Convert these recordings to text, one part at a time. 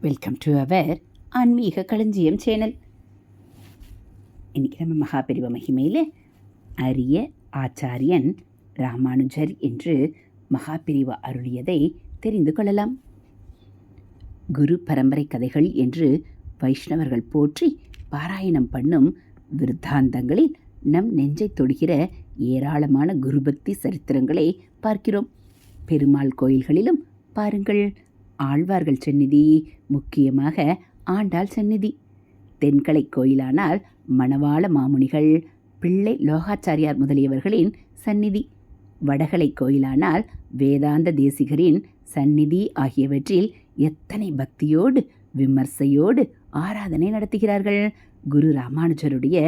Welcome to our ஆன்மீக களஞ்சியம் channel இன்னைக்கு நம்ம மகாபெரிவ மகிமையில் அரிய ஆச்சாரியன் ராமானுஜர் என்று மகாபிரிவ அருளியதை தெரிந்து கொள்ளலாம். குரு பரம்பரை கதைகள் என்று வைஷ்ணவர்கள் போற்றி பாராயணம் பண்ணும் விருத்தாந்தங்களில் நம் நெஞ்சை தொடுகிற ஏராளமான குருபக்தி சரித்திரங்களை பார்க்கிறோம். பெருமாள் கோயில்களிலும் பாருங்கள். ஆழ்வார்கள் சந்நிதி முக்கியமாக ஆண்டாள் சந்நிதி. தென்கலை கோயிலானால் மணவாள மாமுனிகள் பிள்ளை லோகாச்சாரியார் முதலியவர்களின் சந்நிதி. வடகலை கோயிலானால் வேதாந்த தேசிகரின் சந்நிதி ஆகியவற்றில் எத்தனை பக்தியோடு விமர்சையோடு ஆராதனை நடத்துகிறார்கள். குரு ராமானுஜருடைய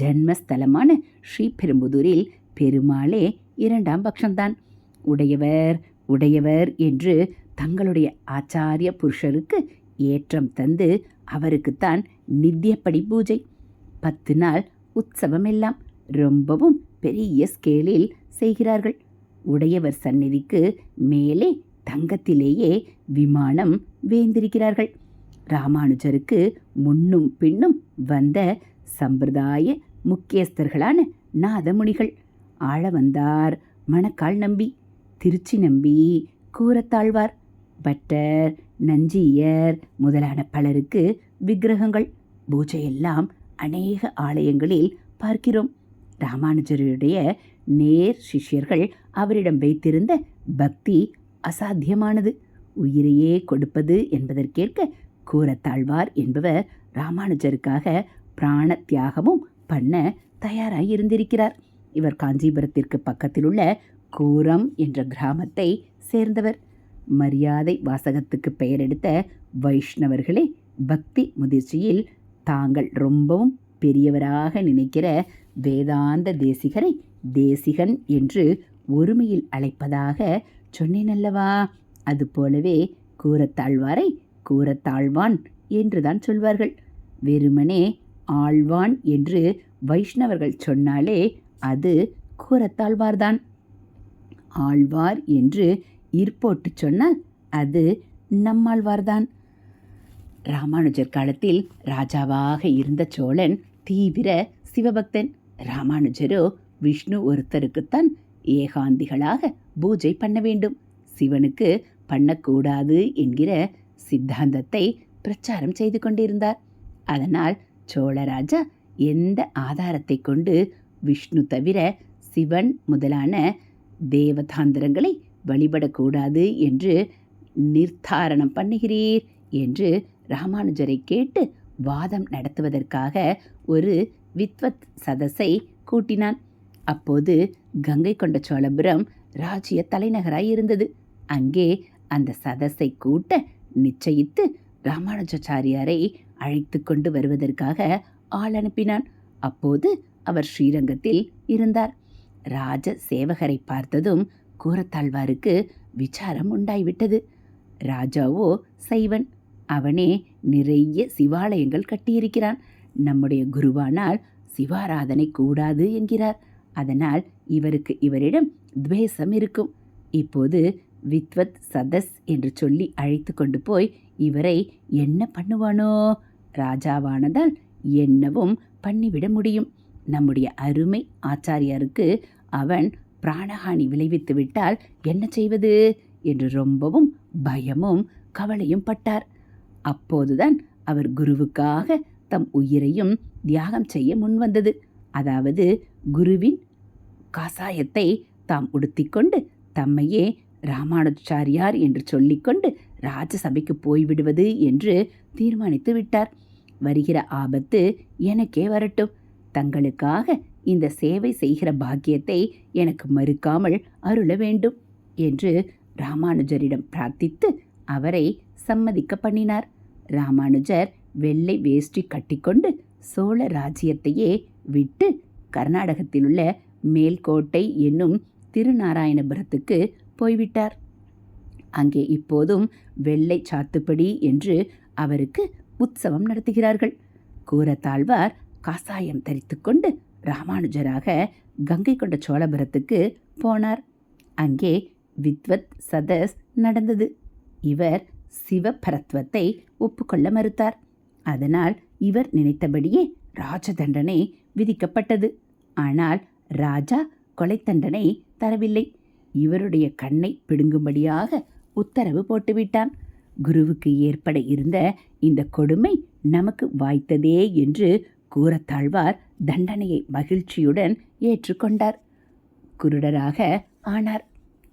ஜன்மஸ்தலமான ஸ்ரீபெரும்புதூரில் பெருமாளே இரண்டாம் பட்சம்தான் உடையவர் உடையவர் என்று தங்களுடைய ஆச்சாரிய புருஷருக்கு ஏற்றம் தந்து அவருக்குத்தான் நித்தியப்படி பூஜை. பத்து நாள் உற்சவம் எல்லாம் ரொம்பவும் பெரிய ஸ்கேலில் செய்கிறார்கள். உடையவர் சந்நிதிக்கு மேலே தங்கத்திலேயே விமானம் வேந்திருக்கிறார்கள். ராமானுஜருக்கு முன்னும் பின்னும் வந்த சம்பிரதாய முக்கியஸ்தர்களான நாதமுனிகள். ஆழவந்தார் மணக்கால் நம்பி திருச்சி நம்பி கூரத்தாழ்வார். பட்டர் நஞ்சியர் முதலான பலருக்கு விக்கிரகங்கள் பூஜையெல்லாம் அநேக ஆலயங்களில் பார்க்கிறோம். ராமானுஜருடைய நேர் சிஷ்யர்கள் அவரிடம் வைத்திருந்த பக்தி அசாத்தியமானது. உயிரையே கொடுப்பது என்பதற்கேற்க கூறத்தாழ்வார் என்பவர் ராமானுஜருக்காக பிராண தியாகமும் பண்ண தயாராக இருந்திருக்கிறார் இவர் காஞ்சிபுரத்திற்கு பக்கத்திலுள்ள கூரம் என்ற கிராமத்தை சேர்ந்தவர். மரியாதை வாசகத்துக்கு பெயரெடுத்த வைஷ்ணவர்களே பக்தி முதிர்ச்சியில் தாங்கள் ரொம்பவும் பெரியவராக நினைக்கிற வேதாந்த தேசிகரை தேசிகன் என்று ஒருமையில் அழைப்பதாக சொன்னேனல்லவா? அதுபோலவே கூறத்தாழ்வாரை கூறத்தாழ்வான் என்றுதான் சொல்வார்கள். வெறுமனே ஆழ்வான் என்று வைஷ்ணவர்கள் சொன்னாலே அது கூறத்தாழ்வார்தான் ஆழ்வார் என்று இருப்போட்டு சொன்னால் அது நம்மாழ்வார்தான் ராமானுஜர் காலத்தில் ராஜாவாக இருந்த சோழன் தீவிர சிவபக்தன். ராமானுஜரோ விஷ்ணு ஒருத்தருக்குத்தான் ஏகாந்திகளாக பூஜை பண்ண வேண்டும். சிவனுக்கு பண்ணக்கூடாது என்கிற சித்தாந்தத்தை பிரச்சாரம் செய்து கொண்டிருந்தார். அதனால் சோழராஜா எந்த ஆதாரத்தை கொண்டு விஷ்ணு தவிர சிவன் முதலான தேவதாந்திரங்களை வழிபடக்கூடாது என்று நிர்தாரணம் பண்ணுகிறீர் என்று ராமானுஜரை கேட்டு வாதம் நடத்துவதற்காக ஒரு வித்வத் சதஸை கூட்டினான். அப்போது கங்கை கொண்ட சோழபுரம் ராஜ்ய தலைநகராய் இருந்தது. அங்கே அந்த சதஸை கூட்ட நிச்சயித்து ராமானுஜாச்சாரியாரை அழைத்து கொண்டு வருவதற்காக ஆள் அனுப்பினான். அப்போது அவர் ஸ்ரீரங்கத்தில் இருந்தார். ராஜ சேவகரை பார்த்ததும் கூரத்தாழ்வாருக்கு விசாரம் உண்டாய்விட்டது. ராஜாவோ சைவன் அவனே நிறைய சிவாலயங்கள் கட்டியிருக்கிறான். நம்முடைய குருவானால் சிவாராதனை கூடாது என்கிறார். அதனால் இவருக்கு இவரிடம் துவேஷம் இருக்கும். இப்போது வித்வத் சதஸ் என்று சொல்லி அழைத்து கொண்டு போய் இவரை என்ன பண்ணுவானோ? ராஜாவானதால் என்னவும் பண்ணிவிட முடியும். நம்முடைய அருமை ஆச்சாரியாருக்கு அவன் பிராணஹானி விளைவித்து விட்டால் என்ன செய்வது? என்று ரொம்பவும் பயமும் கவலையும் பட்டார். அப்போதுதான் அவர் குருவுக்காக தம் உயிரையும் தியாகம் செய்ய முன்வந்தது அதாவது குருவின் காசாயத்தை தாம் உடுத்திக்கொண்டு தம்மையே ராமானுஜாரியார் என்று சொல்லிக்கொண்டு ராஜசபைக்கு போய்விடுவது என்று தீர்மானித்து விட்டார். வருகிற ஆபத்து எனக்கே வரட்டும். தங்களுக்காக இந்த சேவை செய்கிற பாக்கியத்தை எனக்கு மறுக்காமல் அருள வேண்டும் என்று ராமானுஜரிடம் பிரார்த்தித்து அவரை சம்மதிக்க பண்ணினார். ராமானுஜர் வெள்ளை வேஷ்டி கட்டிக்கொண்டு சோழ ராஜ்யத்தையே விட்டு கர்நாடகத்திலுள்ள மேல்கோட்டை என்னும் திருநாராயணபுரத்துக்கு போய்விட்டார். அங்கே இப்போதும் வெள்ளை சாத்துப்படி என்று அவருக்கு உற்சவம் நடத்துகிறார்கள். கூரத்தாழ்வார் காசாயம் தரித்துக்கொண்டு ராமானுஜராக கங்கை கொண்ட சோழபுரத்துக்கு போனார். அங்கே வித்வத் சதஸ் நடந்தது. இவர் சிவபரத்வத்தை ஒப்புக்கொள்ள மறுத்தார். அதனால் இவர் நினைத்தபடியே ராஜ தண்டனை விதிக்கப்பட்டது. ஆனால் ராஜா கொலை தண்டனை தரவில்லை. இவருடைய கண்ணை பிடுங்கும்படியாக உத்தரவு போட்டுவிட்டான். குருவுக்கு ஏற்பட இருந்த இந்த கொடுமை நமக்கு வாய்த்ததே என்று கூறத்தாழ்வார் தண்டனையை மகிழ்ச்சியுடன் ஏற்றுக்கொண்டார். குருடராக ஆனார்.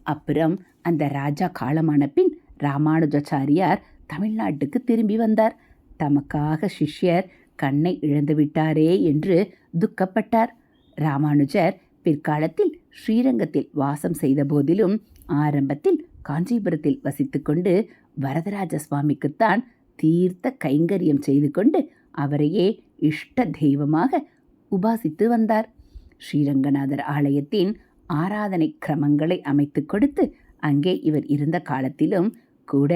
அப்புறம் அந்த ராஜா காலமான பின் ராமானுஜாச்சாரியார் தமிழ்நாட்டுக்கு திரும்பி வந்தார். தமக்காக சிஷ்யர் கண்ணை இழந்து விட்டாரே என்று துக்கப்பட்டார். ராமானுஜர் பிற்காலத்தில் ஸ்ரீரங்கத்தில் வாசம் செய்த போதிலும் ஆரம்பத்தில் காஞ்சிபுரத்தில் வசித்துக்கொண்டு வரதராஜ சுவாமிக்குத்தான் தீர்த்த கைங்கரியம் செய்து கொண்டு அவரையே இஷ்ட தெய்வமாக உபாசித்து வந்தார். ஸ்ரீரங்கநாதர் ஆலயத்தின் ஆராதனை கிரமங்களை அமைத்து கொடுத்து அங்கே இவர் இருந்த காலத்திலும் கூட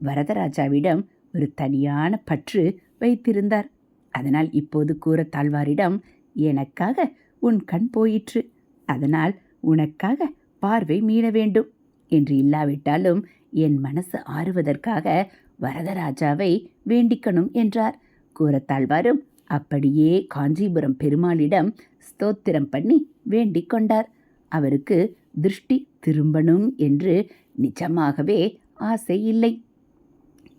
வரதராஜாவிடம் ஒரு தனியான பற்று வைத்திருந்தார். அதனால் இப்போது கூறத்தாழ்வாரிடம் எனக்காக உன் கண் போயிற்று. அதனால் உனக்காக பார்வை மீள வேண்டும் என்று இல்லாவிட்டாலும் என் மனசு ஆறுவதற்காக வரதராஜாவை வேண்டிக்கணும் என்றார். கூறத்தாழ்வாரும் அப்படியே காஞ்சிபுரம் பெருமாளிடம் ஸ்தோத்திரம் பண்ணி வேண்டிக் கொண்டார். அவருக்கு திருஷ்டி திரும்பணும் என்று நிஜமாகவே ஆசை இல்லை.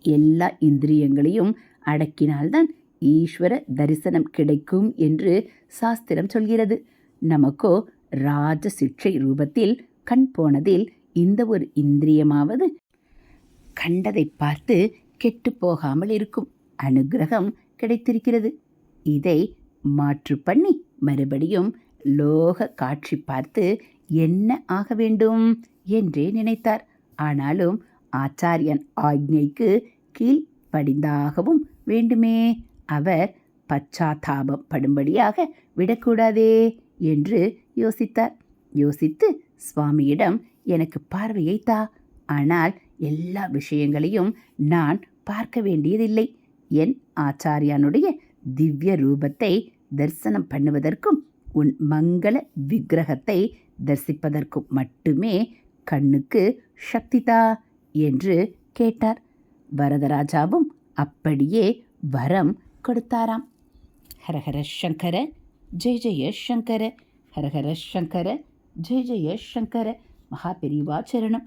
எல்லா இந்திரியங்களையும் அடக்கினால்தான் ஈஸ்வர தரிசனம் கிடைக்கும் என்று சாஸ்திரம் சொல்கிறது. நமக்கோ ராஜ சிக்ஷை ரூபத்தில் கண் போனதில் இந்த ஒரு இந்திரியமாவது கண்டதை பார்த்து கெட்டு போகாமல் இருக்கும் அனுகிரகம் கிடைத்திருக்கிறது. இதை மாற்று பண்ணி மறுபடியும் லோக காட்சி பார்த்து என்ன ஆக வேண்டும் என்றே நினைத்தார். ஆனாலும் ஆச்சாரியன் ஆக்ஞைக்கு கீழ்ப்படிந்தாகவும் வேண்டுமே. அவர் பச்சாத்தாபம் படும்படியாக விடக்கூடாதே என்று யோசித்தார். யோசித்து சுவாமியிடம் எனக்கு பார்வையை தா. ஆனால் எல்லா விஷயங்களையும் நான் பார்க்க வேண்டியதில்லை. என் ஆச்சாரியானுடைய திவ்ய ரூபத்தை தரிசனம் பண்ணுவதற்கும் உன் மங்கள விக்கிரகத்தை தரிசிப்பதற்கும் மட்டுமே கண்ணுக்கு சக்திதா என்று கேட்டார். வரதராஜாவும் அப்படியே வரம் கொடுத்தாராம். ஹரஹர சங்கர ஜெய ஜெய சங்கர ஹரஹர சங்கர ஜெய ஜெய சங்கர மகா பெரிவா சரணம்.